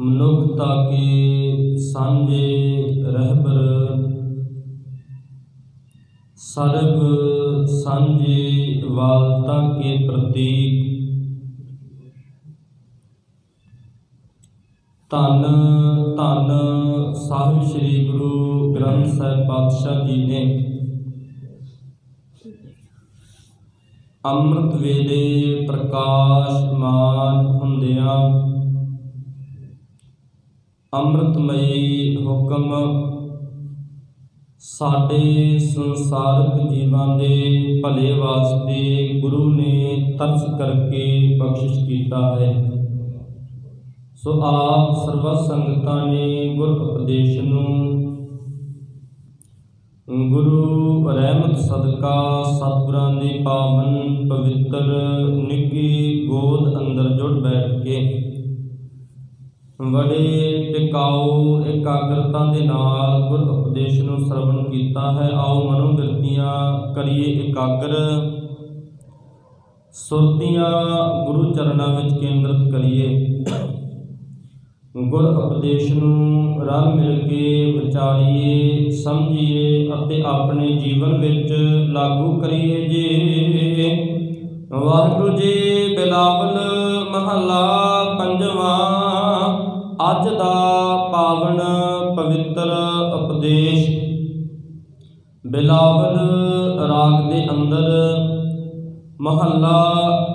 ਮਨੁੱਖਤਾ ਕੇ ਸਾਂਝੇ ਰਹਿਬਰ। ਸਰਬ ਸਾਂਝੇ ਵਾਲਤਾ ਕੇ ਪ੍ਰਤੀਕ। ਧੰਨ ਧੰਨ ਸਾਹਿਬ ਸ੍ਰੀ ਗੁਰੂ ਗ੍ਰੰਥ ਸਾਹਿਬ ਪਾਤਸ਼ਾਹ ਜੀ ਨੇ ਅੰਮ੍ਰਿਤ ਵੇਲੇ ਪ੍ਰਕਾਸ਼ਮਾਨ ਹੁੰਦਿਆਂ ਅੰਮ੍ਰਿਤਮਈ ਹੁਕਮ ਸਾਡੇ ਸੰਸਾਰਕ ਜੀਵਾਂ ਦੇ ਭਲੇ ਵਾਸਤੇ ਗੁਰੂ ਨੇ ਤਰਸ ਕਰਕੇ ਬਖਸ਼ਿਸ਼ ਕੀਤਾ ਹੈ। ਸੋ ਆਪ ਸਰਬ ਸੰਗਤਾਂ ਨੇ ਗੁਰ ਉਪਦੇਸ਼ ਨੂੰ ਗੁਰੂ ਰਹਿਮਤ ਸਦਕਾ ਸਤਿਗੁਰਾਂ ਦੀ ਪਾਵਨ ਪਵਿੱਤਰ ਨਿੱਗੀ ਗੋਦ ਅੰਦਰ ਜੁੜ ਬੈਠ ਕੇ ਬੜੇ ਟਿਕਾਊ ਇਕਾਗਰਤਾ ਦੇ ਨਾਲ ਗੁਰ ਉਪਦੇਸ਼ ਨੂੰ ਸਰਵਣ ਕੀਤਾ ਹੈ। ਆਓ ਮਨੋ ਬਿਰਤੀਆਂ ਕਰੀਏ ਇਕਾਗਰ। ਸੁਰਤੀਆਂ ਗੁਰੂ ਚਰਨਾਂ ਵਿੱਚ ਕੇਂਦਰਿਤ ਕਰੀਏ। ਗੁਰ ਉਪਦੇਸ਼ ਨੂੰ ਰਲ ਮਿਲ ਕੇ ਵਿਚਾਰੀਏ, ਸਮਝੀਏ ਅਤੇ ਆਪਣੇ ਜੀਵਨ ਵਿੱਚ ਲਾਗੂ ਕਰੀਏ ਜੀ। ਵਾਹਿਗੁਰੂ ਜੀ ਬਿਲਾਵਲ ਮਹੱਲਾ ਅੱਜ ਦਾ ਪਾਵਨ ਪਵਿੱਤਰ ਉਪਦੇਸ਼ ਬਿਲਾਵਲ ਰਾਗ ਦੇ ਅੰਦਰ ਮਹੱਲਾ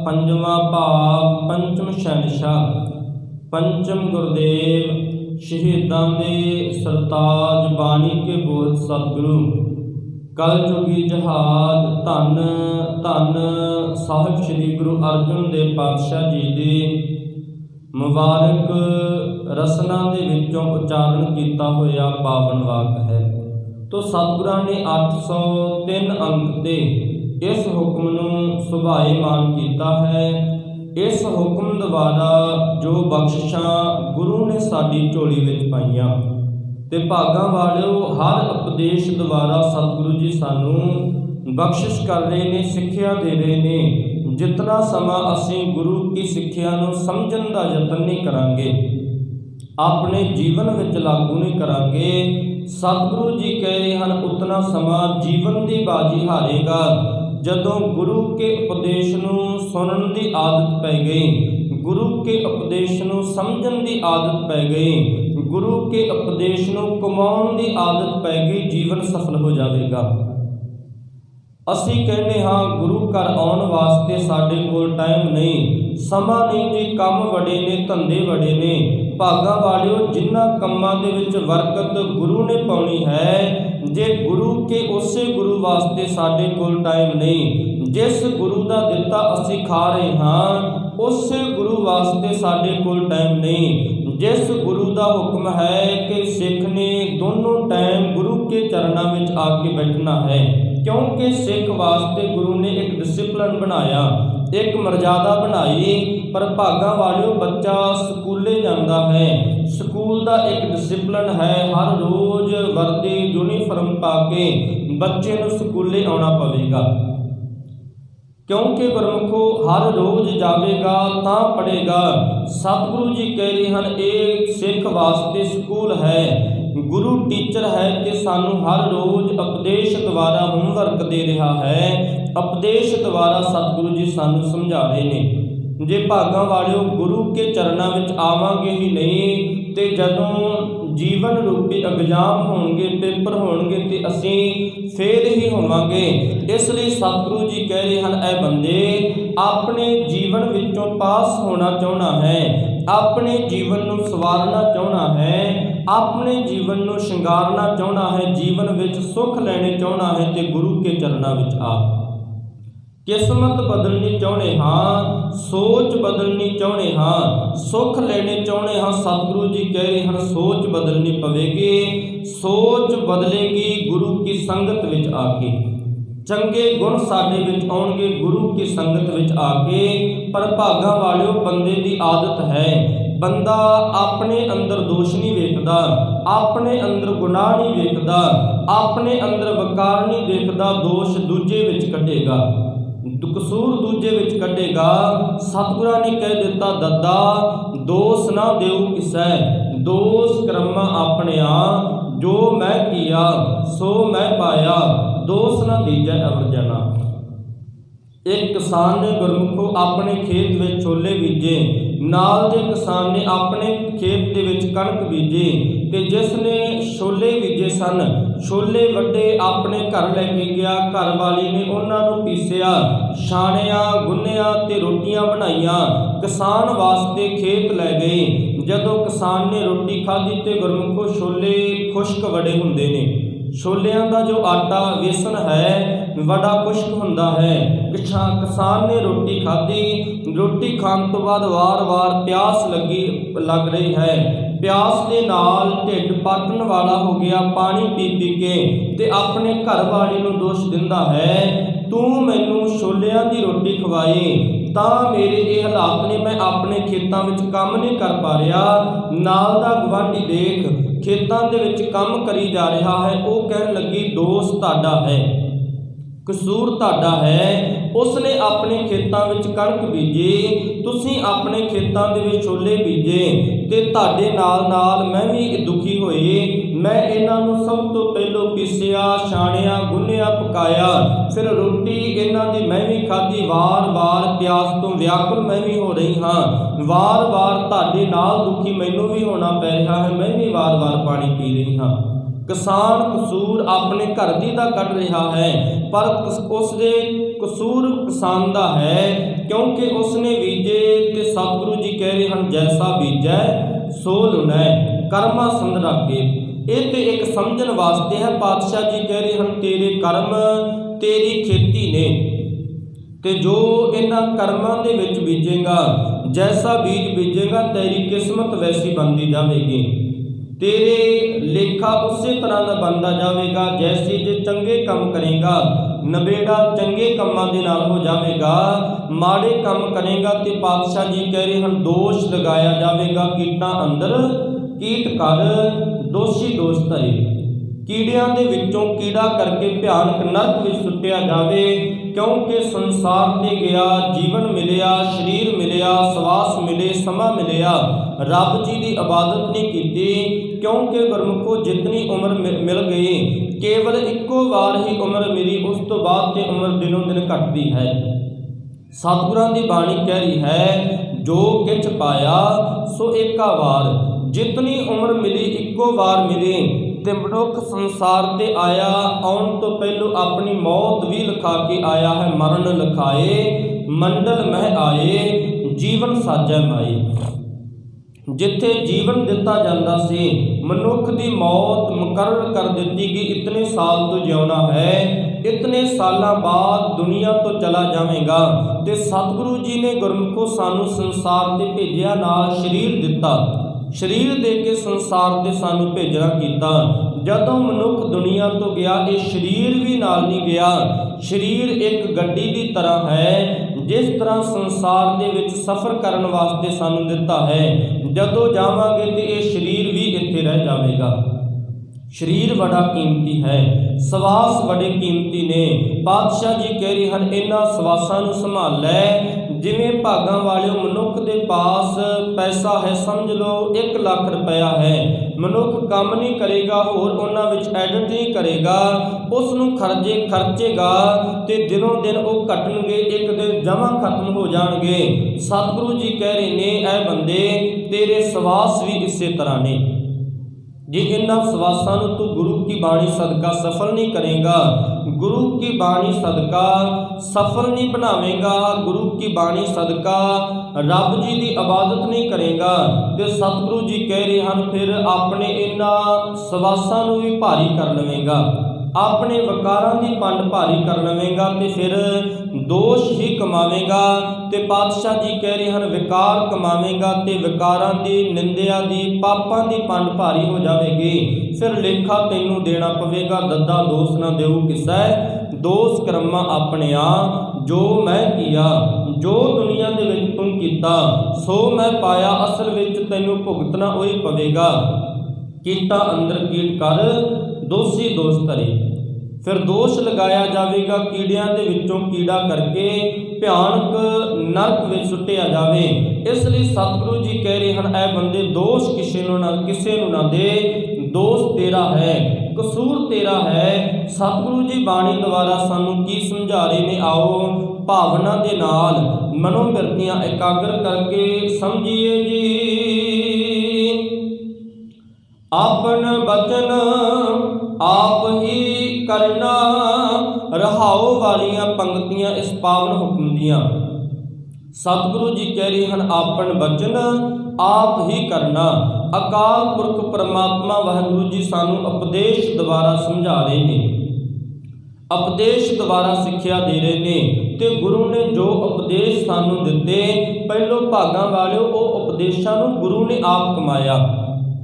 ਪੰਜਵਾਂ ਭਾਵ ਪੰਚਮ ਸ਼ਹਿਨਸ਼ਾਹ ਪੰਚਮ ਗੁਰਦੇਵ, ਸ਼ਹੀਦਾਂ ਦੇ ਸਰਤਾਜ ਬਾਣੀ ਕੇ ਬੋਧ ਸਤਿਗੁਰੂ ਕਲਯੁਗੀ ਜਹਾਜ, ਧੰਨ ਧੰਨ ਸਾਹਿਬ ਸ੍ਰੀ ਗੁਰੂ ਅਰਜਨ ਦੇਵ ਪਾਤਸ਼ਾਹ ਜੀ ਦੇ ਮੁਬਾਰਕ ਰਸਨਾ ਦੇ ਵਿੱਚੋਂ ਉਚਾਰਨ ਕੀਤਾ ਹੋਇਆ ਪਾਵਨ ਵਾਕ ਹੈ। ਤੋ ਸਤਿਗੁਰਾਂ ਨੇ 803 ਅੰਕ ਤੇ ਇਸ ਹੁਕਮ ਨੂੰ ਸੁਭਾਏਮਾਨ ਕੀਤਾ ਹੈ। ਇਸ ਹੁਕਮ ਦੁਆਰਾ ਜੋ ਬਖਸ਼ਿਸ਼ਾਂ ਗੁਰੂ ਨੇ ਸਾਡੀ ਝੋਲੀ ਵਿੱਚ ਪਾਈਆਂ, ਤੇ ਭਾਗਾਂ ਵਾਲਿਓ ਹਰ ਉਪਦੇਸ਼ ਦੁਆਰਾ ਸਤਿਗੁਰੂ ਜੀ ਸਾਨੂੰ ਬਖਸ਼ਿਸ਼ ਕਰ ਰਹੇ ਨੇ, ਸਿੱਖਿਆ ਦੇ ਰਹੇ ਨੇ। ਜਿਤਨਾ ਸਮਾਂ ਅਸੀਂ ਗੁਰੂ ਕੀ ਸਿੱਖਿਆ ਨੂੰ ਸਮਝਣ ਦਾ ਯਤਨ ਨਹੀਂ ਕਰਾਂਗੇ ਆਪਣੇ ਜੀਵਨ ਵਿੱਚ ਲਾਗੂ ਨਹੀਂ ਕਰਾਂਗੇ। ਸਤਿਗੁਰੂ ਜੀ ਕਹਿ ਰਹੇ ਹਨ, ਉਤਨਾ ਸਮਾਂ ਜੀਵਨ ਦੀ ਬਾਜੀ ਹਾਰੇਗਾ, ਜਦੋਂ ਗੁਰੂ ਕੇ ਉਪਦੇਸ਼ ਨੂੰ ਸੁਣਨ ਦੀ ਆਦਤ ਪੈ ਗਈ। ਗੁਰੂ ਕੇ ਉਪਦੇਸ਼ ਨੂੰ ਸਮਝਣ ਦੀ ਆਦਤ ਪੈ ਗਈ। ਗੁਰੂ ਕੇ ਉਪਦੇਸ਼ ਨੂੰ ਕਮਾਉਣ ਦੀ ਆਦਤ ਪੈ ਗਈ। ਜੀਵਨ ਸਫਲ ਹੋ ਜਾਵੇਗਾ। ਅਸੀਂ ਕਹਿੰਦੇ ਹਾਂ, ਗੁਰੂ ਘਰ ਆਉਣ ਵਾਸਤੇ ਸਾਡੇ ਕੋਲ ਟਾਈਮ ਨਹੀਂ। ਸਮਾਂ ਨਹੀਂ ਜੀ, ਕੰਮ ਵੱਡੇ ਨੇ, ਧੰਦੇ ਵੱਡੇ ਨੇ। ਭਾਗਾਂ ਵਾਲਿਓ ਜਿਨ੍ਹਾਂ ਕੰਮਾਂ ਦੇ ਵਿੱਚ ਬਰਕਤ ਗੁਰੂ ਨੇ ਪਾਉਣੀ ਹੈ, ਜੇ ਗੁਰੂ ਕੇ ਉਸੇ ਗੁਰੂ ਵਾਸਤੇ ਸਾਡੇ ਕੋਲ ਟਾਈਮ ਨਹੀਂ। ਜਿਸ ਗੁਰੂ ਦਾ ਦਿੱਤਾ ਅਸੀਂ ਖਾ ਰਹੇ ਹਾਂ, ਉਸੇ ਗੁਰੂ ਵਾਸਤੇ ਸਾਡੇ ਕੋਲ ਟਾਈਮ ਨਹੀਂ। ਜਿਸ ਗੁਰੂ ਦਾ ਹੁਕਮ ਹੈ ਕਿ ਸਿੱਖ ਨੇ ਦੋਨੋਂ ਟਾਈਮ ਗੁਰੂ ਕੇ ਚਰਨਾਂ ਵਿੱਚ ਆ ਕੇ ਬੈਠਣਾ ਹੈ। ਕਿਉਂਕਿ ਸਿੱਖ ਵਾਸਤੇ ਗੁਰੂ ਨੇ ਇੱਕ ਡਿਸਪਲਨ ਬਣਾਇਆ, ਇੱਕ ਮਰਜ਼ਾਦਾ ਬਣਾਈ, ਪਰ ਭਾਗਾਂ ਵਾਲਿਓ ਬੱਚਾ ਸਕੂਲੇ ਜਾਂਦਾ ਹੈ। ਸਕੂਲ ਦਾ ਇੱਕ ਡਿਸਪਲਨ ਹੈ, ਹਰ ਰੋਜ਼ ਵਰਦੀ ਯੂਨੀਫਾਰਮ ਪਾ ਕੇ ਬੱਚੇ ਨੂੰ ਸਕੂਲੇ ਆਉਣਾ ਪਵੇਗਾ। ਕਿਉਂਕਿ ਗੁਰਮੁਖੋ ਹਰ ਰੋਜ਼ ਜਾਵੇਗਾ, ਤਾਂ ਪੜੇਗਾ ਸਤਿਗੁਰੂ ਜੀ ਕਹਿ ਰਹੇ ਹਨ, ਇਹ ਸਿੱਖ ਵਾਸਤੇ ਸਕੂਲ ਹੈ। ਗੁਰੂ ਟੀਚਰ ਹੈ ਕਿ ਸਾਨੂੰ ਹਰ ਰੋਜ਼ ਉਪਦੇਸ਼ ਦੁਆਰਾ ਹੋਮਵਰਕ ਦੇ ਰਿਹਾ ਹੈ। ਉਪਦੇਸ਼ ਦੁਆਰਾ ਸਤਿਗੁਰੂ ਜੀ ਸਾਨੂੰ ਸਮਝਾ ਰਹੇ ਨੇ। ਜੇ ਭਾਗਾਂ ਵਾਲਿਓ ਗੁਰੂ ਕੇ ਚਰਨਾਂ ਵਿੱਚ ਆਵਾਂਗੇ ਹੀ ਨਹੀਂ, ਤੇ ਜਦੋਂ ਜੀਵਨ ਰੂਪੀ ਐਗਜ਼ਾਮ ਹੋਣਗੇ, ਪੇਪਰ ਹੋਣਗੇ, ਤੇ ਅਸੀਂ ਫੇਲ ਹੀ ਹੋਵਾਂਗੇ। ਇਸ ਲਈ ਸਤਿਗੁਰੂ ਜੀ ਕਹਿ ਰਹੇ ਹਨ, ਇਹ ਬੰਦੇ, ਆਪਣੇ ਜੀਵਨ ਵਿੱਚੋਂ ਪਾਸ ਹੋਣਾ ਚਾਹੁੰਦਾ ਹੈ। ਆਪਣੇ ਜੀਵਨ ਨੂੰ ਸਵਾਰਨਾ ਚਾਹਣਾ ਹੈ, ਆਪਣੇ ਜੀਵਨ ਨੂੰ ਸ਼ਿੰਗਾਰਨਾ ਚਾਹਣਾ ਹੈ, ਜੀਵਨ ਵਿੱਚ ਸੁੱਖ ਲੈਣੇ ਚਾਹਣਾ ਹੈ ਤੇ ਗੁਰੂ ਕੇ ਚਰਨਾਂ ਵਿੱਚ ਆ। ਕਿਸਮਤ ਬਦਲਣੀ ਚਾਹੁੰਦੇ ਹਾਂ, ਸੋਚ ਬਦਲਣੀ ਚਾਹੁੰਦੇ ਹਾਂ, ਸੁੱਖ ਲੈਣੇ ਚਾਹੁੰਦੇ ਹਾਂ, ਸਤਿਗੁਰੂ ਜੀ ਕਹਿ ਰਹੇ ਹਨ, ਸੋਚ ਬਦਲਣੀ ਪਵੇਗੀ, ਸੋਚ ਬਦਲੇਗੀ ਗੁਰੂ ਕੀ ਸੰਗਤ ਵਿੱਚ ਆ ਕੇ। ਚੰਗੇ ਗੁਣ ਸਾਡੇ ਵਿੱਚ ਆਉਣਗੇ, ਗੁਰੂ ਕੀ ਸੰਗਤ ਵਿੱਚ ਆ ਕੇ। ਪਰ ਭਾਗਾਂ ਵਾਲਿਓ, ਬੰਦੇ ਦੀ ਆਦਤ ਹੈ। ਬੰਦਾ ਆਪਣੇ ਅੰਦਰ ਦੋਸ਼ ਨਹੀਂ ਵੇਖਦਾ, ਆਪਣੇ ਅੰਦਰ ਗੁਨਾਹ ਨਹੀਂ ਵੇਖਦਾ, ਆਪਣੇ ਅੰਦਰ ਵਕਾਰ ਨਹੀਂ ਵੇਖਦਾ ਦੋਸ਼ ਦੂਜੇ ਵਿੱਚ ਕੱਢੇਗਾ। ਦੁ- ਕਸੂਰ ਦੂਜੇ ਵਿੱਚ ਕੱਢੇਗਾ। ਸਤਿਗੁਰਾਂ ਨੇ ਕਹਿ ਦਿੱਤਾ, ਦੱਦਾ, ਦੋਸ ਨਾ ਦੇਉ ਕਿਸੈ। ਦੋਸ ਕਰਮਾ ਆਪਣਿਆ ਜੋ ਮੈਂ ਕੀਆ, ਸੋ ਮੈਂ ਪਾਇਆ। ਦੋਸ ਨਾ ਦੀਜੈ ਅਵਰ ਜਨਾ। ਇੱਕ ਕਿਸਾਨ ਨੇ ਗੁਰਮੁਖੋ ਆਪਣੇ ਖੇਤ ਵਿੱਚ ਛੋਲੇ ਬੀਜੇ, ਨਾਲ ਦੇ ਕਿਸਾਨ ਨੇ ਆਪਣੇ ਖੇਤ ਦੇ ਵਿੱਚ ਕਣਕ ਬੀਜੀ ਤੇ ਜਿਸ ਨੇ ਛੋਲੇ ਬੀਜੇ ਸਨ, ਛੋਲੇ ਵੱਡੇ ਆਪਣੇ ਘਰ ਲੈ ਕੇ ਗਿਆ, ਘਰ ਵਾਲੀ ਨੇ ਉਹਨਾਂ ਨੂੰ ਪੀਸਿਆ, ਛਾਣਿਆ, ਗੁੰਨਿਆ ਤੇ ਰੋਟੀਆਂ ਬਣਾਈਆਂ। ਕਿਸਾਨ ਵਾਸਤੇ ਖੇਤ ਲੈ ਗਏ। ਜਦੋਂ ਕਿਸਾਨ ਨੇ ਰੋਟੀ ਖਾਧੀ ਤੇ ਗੁਰਮੁਖੋ ਛੋਲੇ ਖੁਸ਼ਕ ਵੜੇ ਹੁੰਦੇ ਨੇ। ਛੋਲਿਆਂ ਦਾ ਜੋ ਆਟਾ, ਵੇਸਣ ਹੈ ਬੜਾ ਖੁਸ਼ਕ ਹੁੰਦਾ ਹੈ। ਕਿਛਾ ਕਿਸਾਨ ਨੇ ਰੋਟੀ ਖਾਧੀ। ਰੋਟੀ ਖਾਣ ਤੋਂ ਬਾਅਦ ਵਾਰ-ਵਾਰ ਪਿਆਸ ਲੱਗੀ, ਲੱਗ ਰਹੀ ਹੈ। ਪਿਆਸ ਦੇ ਨਾਲ ਢਿੱਡ ਪਾਟਣ ਵਾਲਾ ਹੋ ਗਿਆ, ਪਾਣੀ ਪੀ ਪੀ ਕੇ ਤੇ ਆਪਣੇ ਘਰ ਵਾਲੀ ਨੂੰ ਦੋਸ਼ ਦਿੰਦਾ ਹੈ, ਤੂੰ ਮੈਨੂੰ ਛੋਲਿਆਂ ਦੀ ਰੋਟੀ ਖਵਾਈ, ਤਾਂ ਮੇਰੇ ਇਹ ਹਾਲਾਤ ਨੇ ਮੈਂ ਆਪਣੇ ਖੇਤਾਂ ਵਿੱਚ ਕੰਮ ਨਹੀਂ ਕਰ ਪਾ ਰਿਹਾ। ਨਾਲ ਦਾ ਗਵਾਂਢੀ ਦੇਖ ਖੇਤਾਂ ਦੇ ਵਿੱਚ ਕੰਮ ਕਰੀ ਜਾ ਰਿਹਾ ਹੈ ਉਹ ਕਹਿਣ ਲੱਗੀ ਦੋਸਤ ਤੁਹਾਡਾ ਹੈ। ਕਸੂਰ ਤੁਹਾਡਾ ਹੈ। ਉਸਨੇ ਆਪਣੇ ਖੇਤਾਂ ਵਿੱਚ ਕਣਕ ਬੀਜੀ, ਤੁਸੀਂ ਆਪਣੇ ਖੇਤਾਂ ਦੇ ਵਿੱਚ ਛੋਲੇ ਬੀਜੇ ਤੇ ਤੁਹਾਡੇ ਨਾਲ ਨਾਲ ਮੈਂ ਵੀ ਦੁਖੀ ਹੋਈ। ਮੈਂ ਇਹਨਾਂ ਨੂੰ ਸਭ ਤੋਂ ਪਹਿਲਾਂ ਪੀਸਿਆ, ਛਾਣਿਆ, ਗੁੰਨਿਆ, ਪਕਾਇਆ। ਫਿਰ ਰੋਟੀ ਇਹਨਾਂ ਦੀ ਮੈਂ ਵੀ ਖਾਧੀ। ਵਾਰ-ਵਾਰ ਪਿਆਸ ਤੋਂ ਵਿਆਕੁਲ ਮੈਂ ਵੀ ਹੋ ਰਹੀ ਹਾਂ। ਵਾਰ-ਵਾਰ ਤੁਹਾਡੇ ਨਾਲ ਦੁਖੀ ਮੈਨੂੰ ਵੀ ਹੋਣਾ ਪੈ ਰਿਹਾ ਹੈ। ਮੈਂ ਵੀ ਵਾਰ-ਵਾਰ ਪਾਣੀ ਪੀ ਰਹੀ ਹਾਂ। ਕਿਸਾਨ ਕਸੂਰ ਆਪਣੇ ਘਰ ਦੀ ਦਾ ਕੱਢ ਰਿਹਾ ਹੈ, ਪਰ ਉਸ ਦੇ ਕਸੂਰ ਕਿਸਾਨ ਦਾ ਹੈ, ਕਿਉਂਕਿ ਉਸਨੇ ਬੀਜੇ ਤੇ ਸਤਿਗੁਰੂ ਜੀ ਕਹਿ ਰਹੇ ਹਨ, ਜੈਸਾ ਬੀਜੈ ਸੋ ਲੁਣੈ ਕਰਮਾ ਸੰਦ ਰਾਖੇ। ਇਹ ਤੇ ਇੱਕ ਸਮਝਣ ਵਾਸਤੇ ਹੈ, ਪਾਤਸ਼ਾਹ ਜੀ ਕਹਿ ਰਹੇ ਹਨ, ਤੇਰੇ ਕਰਮ ਤੇਰੀ ਖੇਤੀ ਨੇ, ਤੇ ਜੋ ਇਹਨਾਂ ਕਰਮਾਂ ਦੇ ਵਿੱਚ ਬੀਜੇਗਾ, ਜੈਸਾ ਬੀਜ ਬੀਜੇਗਾ, ਤੇਰੀ ਕਿਸਮਤ ਵੈਸੀ ਬਣਦੀ ਜਾਵੇਗੀ। ਤੇਰੇ ਲੇਖਾ ਉਸੇ ਤਰ੍ਹਾਂ ਦਾ ਬਣਦਾ ਜਾਵੇਗਾ, ਜੈਸੇ ਜੇ ਚੰਗੇ ਕੰਮ ਕਰੇਗਾ, ਨਵੇੜਾ ਚੰਗੇ ਕੰਮਾਂ ਦੇ ਨਾਲ ਹੋ ਜਾਵੇਗਾ, ਮਾੜੇ ਕੰਮ ਕਰੇਗਾ ਤੇ ਪਾਤਸ਼ਾਹ ਜੀ ਕਹਿ ਰਹੇ ਹਨ, ਦੋਸ਼ ਲਗਾਇਆ ਜਾਵੇਗਾ, ਕੀਟਾਂ ਅੰਦਰ ਕੀਟ ਕਰ, ਦੋਸ਼ੀ ਦੋਸ਼ ਧਰੇ। ਕੀੜਿਆਂ ਦੇ ਵਿੱਚੋਂ ਕੀੜਾ ਕਰਕੇ ਭਿਆਨਕ ਨਰਕ ਵਿੱਚ ਸੁੱਟਿਆ ਜਾਵੇ, ਕਿਉਂਕਿ ਸੰਸਾਰ ਤੇ ਗਿਆ, ਜੀਵਨ ਮਿਲਿਆ, ਸਰੀਰ ਮਿਲਿਆ, ਸਵਾਸ ਮਿਲੇ, ਸਮਾਂ ਮਿਲਿਆ ਰੱਬ ਜੀ ਦੀ ਇਬਾਦਤ ਨਹੀਂ ਕੀਤੀ, ਕਿਉਂਕਿ ਗੁਰਮੁਖੋ ਜਿਤਨੀ ਉਮਰ ਮਿ- ਮਿਲ ਗਈ, ਕੇਵਲ ਇੱਕੋ ਵਾਰ ਹੀ ਉਮਰ ਮਿਲੀ ਉਸ ਤੋਂ ਬਾਅਦ ਤੇ ਉਮਰ ਦਿਨੋਂ ਦਿਨ ਘਟਦੀ ਹੈ। ਸਤਿਗੁਰਾਂ ਦੀ ਬਾਣੀ ਕਹਿ ਰਹੀ ਹੈ, ਜੋ ਕਿਛ ਪਾਇਆ, ਸੋ ਏਕਾ ਵਾਰ। ਜਿਤਨੀ ਉਮਰ ਮਿਲੀ, ਇੱਕੋ ਵਾਰ ਮਿਲੀ, ਤੇ ਮਨੁੱਖ ਸੰਸਾਰ ਤੇ ਆਇਆ, ਆਉਣ ਤੋਂ ਪਹਿਲੋਂ ਆਪਣੀ ਮੌਤ ਵੀ ਲਿਖਾ ਕੇ ਆਇਆ ਹੈ, ਮਰਨ ਲਿਖਾਏ, ਮੰਡਲ ਮਹਿ ਆਏ, ਜੀਵਨ ਸਾਜੈ ਮਾਈ ਜਿੱਥੇ ਜੀਵਨ ਦਿੱਤਾ ਜਾਂਦਾ ਸੀ, ਮਨੁੱਖ ਦੀ ਮੌਤ ਮੁਕਰਰ ਕਰ ਦਿੱਤੀ ਕਿ ਇਤਨੇ ਸਾਲ ਤੋਂ ਜਿਉਣਾ ਹੈ, ਇਤਨੇ ਸਾਲਾਂ ਬਾਅਦ ਦੁਨੀਆ ਤੋਂ ਚਲਾ ਜਾਵੇਗਾ ਤੇ ਸਤਿਗੁਰੂ ਜੀ ਨੇ ਗੁਰਮੁਖੋ ਸਾਨੂੰ ਸੰਸਾਰ ਤੇ ਭੇਜਿਆ ਨਾਲ ਸਰੀਰ ਦਿੱਤਾ। ਸਰੀਰ ਦੇ ਕੇ ਸੰਸਾਰ ਤੇ ਸਾਨੂੰ ਭੇਜਣਾ ਕੀਤਾ। ਜਦੋਂ ਮਨੁੱਖ ਦੁਨੀਆ ਤੋਂ ਗਿਆ, ਇਹ ਸਰੀਰ ਵੀ ਨਾਲ ਨਹੀਂ ਗਿਆ। ਸਰੀਰ ਇੱਕ ਗੱਡੀ ਦੀ ਤਰ੍ਹਾਂ ਹੈ, ਜਿਸ ਤਰ੍ਹਾਂ ਸੰਸਾਰ ਦੇ ਵਿੱਚ ਸਫ਼ਰ ਕਰਨ ਵਾਸਤੇ ਸਾਨੂੰ ਦਿੱਤਾ ਹੈ। ਜਦੋਂ ਜਾਵਾਂਗੇ ਤੇ ਇਹ ਸਰੀਰ ਵੀ ਇੱਥੇ ਰਹਿ ਜਾਵੇਗਾ। ਸਰੀਰ ਬੜਾ ਕੀਮਤੀ ਹੈ, ਸਵਾਸ ਬੜੇ ਕੀਮਤੀ ਨੇ। ਪਾਤਸ਼ਾਹ ਜੀ ਕਹਿ ਰਹੇ ਹਨ, ਇਹਨਾਂ ਸਵਾਸਾਂ ਨੂੰ ਸੰਭਾਲ ਲੈ ਜਿਵੇਂ ਭਾਗਾਂ ਵਾਲਿਓ, ਮਨੁੱਖ ਦੇ ਪਾਸ ਪੈਸਾ ਹੈ, ਸਮਝ ਲਓ 1 ਲੱਖ ਰੁਪਇਆ ਹੈ। ਮਨੁੱਖ ਕੰਮ ਨਹੀਂ ਕਰੇਗਾ, ਹੋਰ ਉਹਨਾਂ ਵਿੱਚ ਐਡਿਟ ਨਹੀਂ ਕਰੇਗਾ। ਉਸ ਨੂੰ ਖਰਚੇ ਖਰਚੇਗਾ ਤੇ ਦਿਨੋਂ ਦਿਨ ਉਹ ਘਟਣਗੇ, ਇੱਕ ਦਿਨ ਜਮਾ ਖਤਮ ਹੋ ਜਾਣਗੇ। ਸਤਿਗੁਰੂ ਜੀ ਕਹਿ ਰਹੇ ਨੇ, ਐ ਬੰਦੇ, ਤੇਰੇ ਸਵਾਸ ਵੀ ਇਸੇ ਤਰ੍ਹਾਂ ਨੇ। ਜੇ ਇਹਨਾਂ ਸਵਾਸਾਂ ਨੂੰ ਤੂੰ ਗੁਰੂ ਕੀ ਬਾਣੀ ਸਦਕਾ ਸਫਲ ਨਹੀਂ ਕਰੇਗਾ ਗੁਰੂ ਕੀ ਬਾਣੀ ਸਦਕਾ, ਸਫਲ ਨਹੀਂ ਬਣਾਵੇਂਗਾ, ਗੁਰੂ ਕੀ ਬਾਣੀ ਸਦਕਾ, ਰੱਬ ਜੀ ਦੀ ਇਬਾਦਤ ਨਹੀਂ ਕਰੇਗਾ। ਤੇ ਸਤਿਗੁਰੂ ਜੀ ਕਹਿ ਰਹੇ ਹਨ, ਫਿਰ ਆਪਣੇ ਇਹਨਾਂ ਸਵਾਸਾਂ ਨੂੰ ਵੀ ਭਾਰੀ ਕਰ ਲਵੇਂਗਾ। ਆਪਣੇ ਵਕਾਰਾਂ ਦੀ ਪੰਡ ਭਾਰੀ ਕਰ ਲਵੇਂਗਾ ਤੇ ਫਿਰ ਦੋਸ਼ ਹੀ ਕਮਾਵੇਂਗਾ ਤੇ ਪਾਤਸ਼ਾਹ ਜੀ ਕਹਿ ਰਹੇ ਹਨ, ਵਿਕਾਰ ਕਮਾਵੇਂਗਾ ਤੇ ਵਿਕਾਰਾਂ ਦੀ ਨਿੰਦਿਆ ਦੀ, ਪਾਪਾਂ ਦੀ ਪੰਡ ਭਾਰੀ ਹੋ ਜਾਵੇਗੀ। ਫਿਰ ਲੇਖਾ ਤੈਨੂੰ ਦੇਣਾ ਪਵੇਗਾ, ਦੱਦਾ ਦੋਸ ਨਾ ਦੇਉ ਕਿਸੈ। ਦੋਸ ਕਰਮਾਂ ਆਪਣਿਆ, ਜੋ ਮੈਂ ਕੀਆ, ਜੋ ਦੁਨੀਆ ਦੇ ਵਿੱਚ ਤੂੰ ਕੀਤਾ, ਸੋ ਮੈਂ ਪਾਇਆ, ਅਸਲ ਵਿੱਚ ਤੈਨੂੰ ਭੁਗਤਣਾ ਉਹੀ ਪਵੇਗਾ। ਕੀਟਾ ਅੰਦਰ ਕੀਟ ਕਰ ਦੋਸੀ ਦੋਸ ਧਰੇ। ਫਿਰ ਦੋਸ਼ ਲਗਾਇਆ ਜਾਵੇਗਾ ਕੀੜਿਆਂ ਦੇ ਵਿੱਚੋਂ ਕੀੜਾ ਕਰਕੇ ਭਿਆਨਕ ਨਰਕ ਵਿੱਚ ਸੁੱਟਿਆ ਜਾਵੇ। ਇਸ ਲਈ ਸਤਿਗੁਰੂ ਜੀ ਕਹਿ ਰਹੇ ਹਨ, ਇਹ ਬੰਦੇ ਦੋਸ਼ ਕਿਸੇ ਨੂੰ ਨਾ ਕਿਸੇ ਨੂੰ ਨਾ ਦੇ। ਦੋਸ਼ ਤੇਰਾ ਹੈ, ਕਸੂਰ ਤੇਰਾ ਹੈ। ਸਤਿਗੁਰੂ ਜੀ ਬਾਣੀ ਦੁਆਰਾ ਸਾਨੂੰ ਕੀ ਸਮਝਾ ਰਹੇ ਨੇ? ਆਓ ਭਾਵਨਾ ਦੇ ਨਾਲ ਮਨੋਵਿਰਤੀਆਂ ਇਕਾਗਰ ਕਰਕੇ ਸਮਝੀਏ ਜੀ। ਆਪਨ ਬਚਨ ਆਪ ਹੀ ਕਰਨਾ। ਰਹਾਉ ਵਾਲੀਆਂ ਪੰਕਤੀਆਂ ਇਸ ਪਾਵਨ ਹੁਕਮ ਦੀਆਂ। ਸਤਿਗੁਰੂ ਜੀ ਕਹਿ ਰਹੇ ਹਨ, ਆਪਨ ਬਚਨ ਆਪ ਹੀ ਕਰਨਾ। ਅਕਾਲ ਪੁਰਖ ਪਰਮਾਤਮਾ ਵਾਹਿਗੁਰੂ ਜੀ ਸਾਨੂੰ ਉਪਦੇਸ਼ ਦੁਆਰਾ ਸਮਝਾ ਰਹੇ ਨੇ। ਉਪਦੇਸ਼ ਦੁਆਰਾ ਸਿੱਖਿਆ ਦੇ ਰਹੇ ਨੇ ਤੇ ਗੁਰੂ ਨੇ ਜੋ ਉਪਦੇਸ਼ ਸਾਨੂੰ ਦਿੱਤੇ, ਪਹਿਲੋ ਭਾਗਾਂ ਵਾਲਿਓ ਉਹ ਉਪਦੇਸ਼ਾਂ ਨੂੰ ਗੁਰੂ ਨੇ ਆਪ ਕਮਾਇਆ।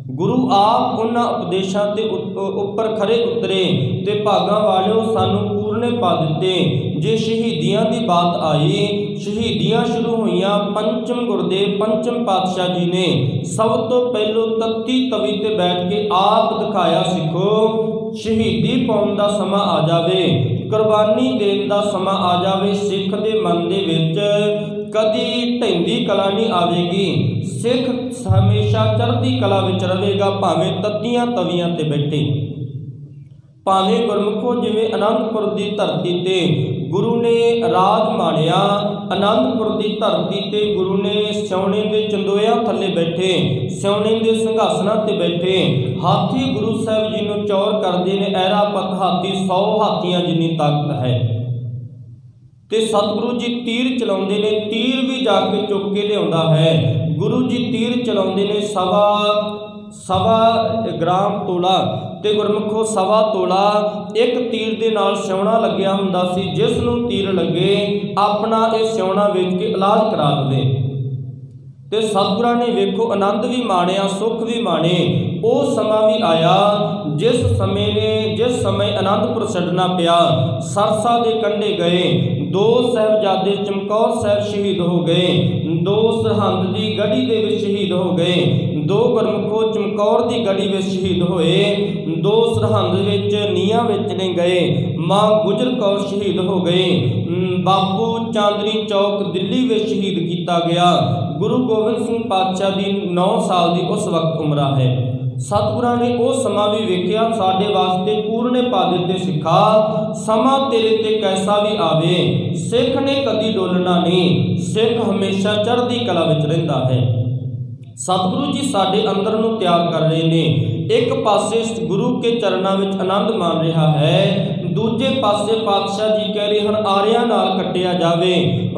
ਗੁਰੂ ਆਪ ਉਹਨਾਂ ਉਪਦੇਸ਼ਾਂ ਤੇ ਉੱਪਰ ਖਰੇ ਉਤਰੇ ਤੇ ਭਾਗਾਂ ਵਾਲਿਓ ਸਾਨੂੰ ਪੂਰਨੇ ਪਾ ਦਿੱਤੇ। ਜੇ ਸ਼ਹੀਦੀਆਂ ਦੀ ਬਾਤ ਆਈ, ਸ਼ਹੀਦੀਆਂ ਸ਼ੁਰੂ ਹੋਈਆਂ ਪੰਚਮ ਗੁਰਦੇਵ, ਪੰਚਮ ਪਾਤਸ਼ਾਹ ਜੀ ਨੇ। ਸਭ ਤੋਂ ਪਹਿਲੋਂ ਤੱਤੀ ਤਵੀ ਤੇ ਬੈਠ ਕੇ ਆਪ ਦਿਖਾਇਆ ਸਿੱਖੋ, ਸ਼ਹੀਦੀ ਪਾਉਣ ਦਾ ਸਮਾਂ ਆ ਜਾਵੇ, ਕੁਰਬਾਨੀ ਦੇਣ ਦਾ ਸਮਾਂ ਆ ਜਾਵੇ ਸਿੱਖ ਦੇ ਮਨ ਦੇ ਵਿੱਚ। ਕਦੀ ਢੈਂਦੀ ਕਲਾ ਨਹੀਂ ਆਵੇਗੀ, ਸਿੱਖ ਹਮੇਸ਼ਾ ਚੜ੍ਹਦੀ ਕਲਾ ਵਿੱਚ ਰਹੇਗਾ, ਭਾਵੇਂ ਤੱਤੀਆਂ ਤਵੀਆਂ ਤੇ ਬੈਠੇ। ਭਾਵੇਂ ਗੁਰਮੁਖੋ ਜਿਵੇਂ ਅਨੰਦਪੁਰ ਦੀ ਧਰਤੀ ਤੇ ਗੁਰੂ ਨੇ ਰਾਜ ਮਾਣਿਆ, ਅਨੰਦਪੁਰ ਦੀ ਧਰਤੀ ਤੇ ਗੁਰੂ ਨੇ ਸਿਉਣੇ ਦੇ ਚੰਦੋਇਆਂ ਥੱਲੇ ਬੈਠੇ, ਸਿਉਣੇ ਦੇ ਸਿੰਘਾਸਨਾਂ ਤੇ ਬੈਠੇ। ਹਾਥੀ ਗੁਰੂ ਸਾਹਿਬ ਜੀ ਨੂੰ ਚੌਰ ਕਰਦੇ ਨੇ ਐਰਾਪਤ ਹਾਥੀ 100 ਹਾਥੀਆਂ ਜਿੰਨੀ ਤਾਕਤ ਹੈ। ਤੇ ਸਤਿਗੁਰੂ ਜੀ ਤੀਰ ਚਲਾਉਂਦੇ ਨੇ, ਤੀਰ ਵੀ ਜਾ ਕੇ ਚੁੱਕ ਕੇ ਲਿਆਉਂਦਾ ਹੈ। ਗੁਰੂ ਜੀ ਤੀਰ ਚਲਾਉਂਦੇ ਨੇ ਸਵਾ ਸਵਾ ਗ੍ਰਾਮ ਤੋਲਾ ਤੇ ਗੁਰਮੁਖੋ ਸਵਾ ਤੋਲਾ। ਇੱਕ ਤੀਰ ਦੇ ਨਾਲ ਸਿਉਣਾ ਲੱਗਿਆ ਹੁੰਦਾ ਸੀ, ਜਿਸ ਨੂੰ ਤੀਰ ਲੱਗੇ, ਆਪਣਾ ਇਹ ਸਿਉਣਾ ਵੇਚ ਕੇ ਇਲਾਜ ਕਰਾ ਲਵੇ ਤੇ ਸਤਿਗੁਰਾਂ ਨੇ ਵੇਖੋ, ਆਨੰਦ ਵੀ ਮਾਣਿਆ, ਸੁੱਖ ਵੀ ਮਾਣੇ। ਉਹ ਸਮਾਂ ਵੀ ਆਇਆ, ਜਿਸ ਸਮੇਂ ਨੇ, ਜਿਸ ਸਮੇਂ ਅਨੰਦਪੁਰ ਛੱਡਣਾ ਪਿਆ, ਸਰਸਾ ਦੇ ਕੰਢੇ ਗਏ। ਦੋ ਸਾਹਿਬਜ਼ਾਦੇ ਚਮਕੌਰ ਸਾਹਿਬ ਸ਼ਹੀਦ ਹੋ ਗਏ, ਦੋ ਸਰਹੰਦ ਦੀ ਗੜੀ ਦੇ ਵਿੱਚ ਸ਼ਹੀਦ ਹੋ ਗਏ, ਦੋ ਗੁਰਮੁਖੋ ਚਮਕੌਰ ਦੀ ਗੜੀ ਵਿੱਚ ਸ਼ਹੀਦ ਹੋਏ, ਦੋ ਸਰਹੰਦ ਵਿੱਚ ਨੀਹਾਂ ਵਿੱਚ ਨੇ ਗਏ, ਮਾਂ ਗੁਜਰ ਕੌਰ ਸ਼ਹੀਦ ਹੋ ਗਏ ਬਾਪੂ ਚਾਂਦਨੀ ਚੌਕ ਦਿੱਲੀ ਵਿੱਚ ਸ਼ਹੀਦ ਕੀਤਾ ਗਿਆ, ਗੁਰੂ ਗੋਬਿੰਦ ਸਿੰਘ ਪਾਤਸ਼ਾਹ ਦੀ 9 ਸਾਲ ਦੀ ਉਸ ਵਕਤ ਉਮਰਾ ਹੈ। ਸਤਿਗੁਰਾਂ ਨੇ ਉਹ ਸਮਾਂ ਵੀ ਵੇਖਿਆ, ਸਾਡੇ ਵਾਸਤੇ ਪੂਰਨੇ ਪਾ ਦਿੱਤੇ ਸਿੱਖਾ, ਸਮਾਂ ਤੇਰੇ ਤੇ ਕੈਸਾ ਵੀ ਆਵੇ, ਸਿੱਖ ਨੇ ਕਦੀ ਡੋਲਣਾ ਨਹੀਂ, ਸਿੱਖ ਹਮੇਸ਼ਾ ਚੜ੍ਹਦੀ ਕਲਾ ਵਿੱਚ ਰਹਿੰਦਾ ਹੈ। ਸਤਿਗੁਰੂ ਜੀ ਸਾਡੇ ਅੰਦਰ ਨੂੰ ਤਿਆਰ ਕਰ ਰਹੇ ਨੇ, ਇੱਕ ਪਾਸੇ ਗੁਰੂ ਕੇ ਚਰਨਾਂ ਵਿੱਚ ਆਨੰਦ ਮਾਣ ਰਿਹਾ ਹੈ ਦੂਜੇ ਪਾਸੇ ਪਾਤਸ਼ਾਹ ਜੀ ਕਹਿ ਰਹੇ ਹਨ, ਆਰਿਆਂ ਨਾਲ ਕੱਟਿਆ ਜਾਵੇ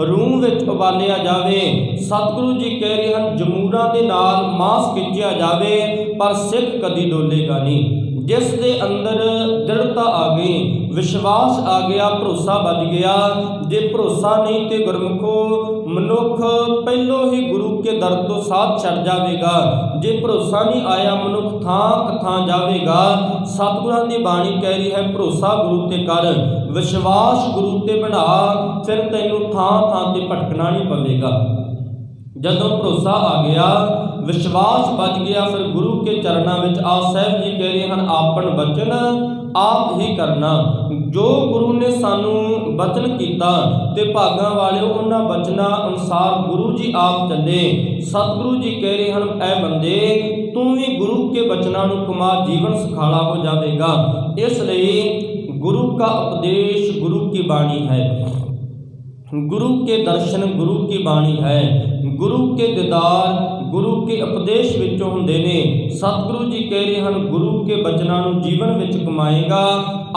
ਰੂਹ ਵਿੱਚ ਉਬਾਲਿਆ ਜਾਵੇ। ਸਤਿਗੁਰੂ ਜੀ ਕਹਿ ਰਹੇ ਹਨ, ਜਮੂਰਾਂ ਦੇ ਨਾਲ ਮਾਸ ਖਿੱਚਿਆ ਜਾਵੇ, ਪਰ ਸਿੱਖ ਕਦੀ ਡੋਲੇਗਾ ਨਹੀਂ। ਜਿਸ ਦੇ ਅੰਦਰ ਦ੍ਰਿੜਤਾ ਆ ਗਈ, ਵਿਸ਼ਵਾਸ ਆ ਗਿਆ, ਭਰੋਸਾ ਵੱਜ ਗਿਆ। ਜੇ ਭਰੋਸਾ ਨਹੀਂ ਤੇ ਗੁਰਮੁਖੋ, ਮਨੁੱਖ ਪਹਿਲੋਂ ਹੀ ਗੁਰੂ ਕੇ ਦਰ ਤੋਂ ਸਾਥ ਛੱਡ ਜਾਵੇਗਾ। ਜੇ ਭਰੋਸਾ ਨਹੀਂ ਆਇਆ, ਮਨੁੱਖ ਥਾਂ ਥਾਂ ਜਾਵੇਗਾ। ਸਤਿਗੁਰਾਂ ਦੀ ਬਾਣੀ ਕਹਿ ਰਹੀ ਹੈ, ਭਰੋਸਾ ਗੁਰੂ ਤੇ ਕਰ, ਵਿਸ਼ਵਾਸ ਗੁਰੂ ਤੇ ਬਣਾ। ਫਿਰ ਤੈਨੂੰ ਥਾਂ ਥਾਂ ਤੇ ਭਟਕਣਾ ਨਹੀਂ ਪਵੇਗਾ। ਜਦੋਂ ਭਰੋਸਾ ਆ ਗਿਆ ਵਿਸ਼ਵਾਸ ਬਚ ਗਿਆ, ਫਿਰ ਗੁਰੂ ਕੇ ਚਰਨਾਂ ਵਿੱਚ ਆਪ ਸਾਹਿਬ ਜੀ ਕਹਿ ਰਹੇ ਹਨ ਆਪਨ ਬਚਨ, ਆਪ ਹੀ ਕਰਨਾ। ਜੋ ਗੁਰੂ ਨੇ ਸਾਨੂੰ ਬਚਨ ਕੀਤਾ ਤੇ ਭਾਗਾਂ ਵਾਲੇ ਉਹਨਾਂ ਬਚਨਾਂ ਅਨੁਸਾਰ ਗੁਰੂ ਜੀ ਆਪ ਚੱਲੇ। ਸਤਿਗੁਰੂ ਜੀ ਕਹਿ ਰਹੇ ਹਨ, ਐ ਬੰਦੇ, ਤੂੰ ਵੀ ਗੁਰੂ ਕੇ ਬਚਨਾਂ ਨੂੰ ਕੁਮਾ ਜੀਵਨ ਸੁਖਾਲਾ ਹੋ ਜਾਵੇਗਾ। ਇਸ ਲਈ ਗੁਰੂ ਕਾ ਉਪਦੇਸ਼ ਗੁਰੂ ਕੀ ਬਾਣੀ ਹੈ। गुरु के दर्शन गुरु की बाणी है ਗੁਰੂ ਕੇ ਦੀਦਾਰ ਗੁਰੂ ਕੇ ਉਪਦੇਸ਼ ਵਿੱਚੋਂ ਹੁੰਦੇ ਨੇ ਸਤਿਗੁਰੂ ਜੀ ਕਹਿ ਰਹੇ ਹਨ ਗੁਰੂ ਕੇ ਬਚਨਾਂ ਨੂੰ ਜੀਵਨ ਵਿੱਚ ਕਮਾਏਗਾ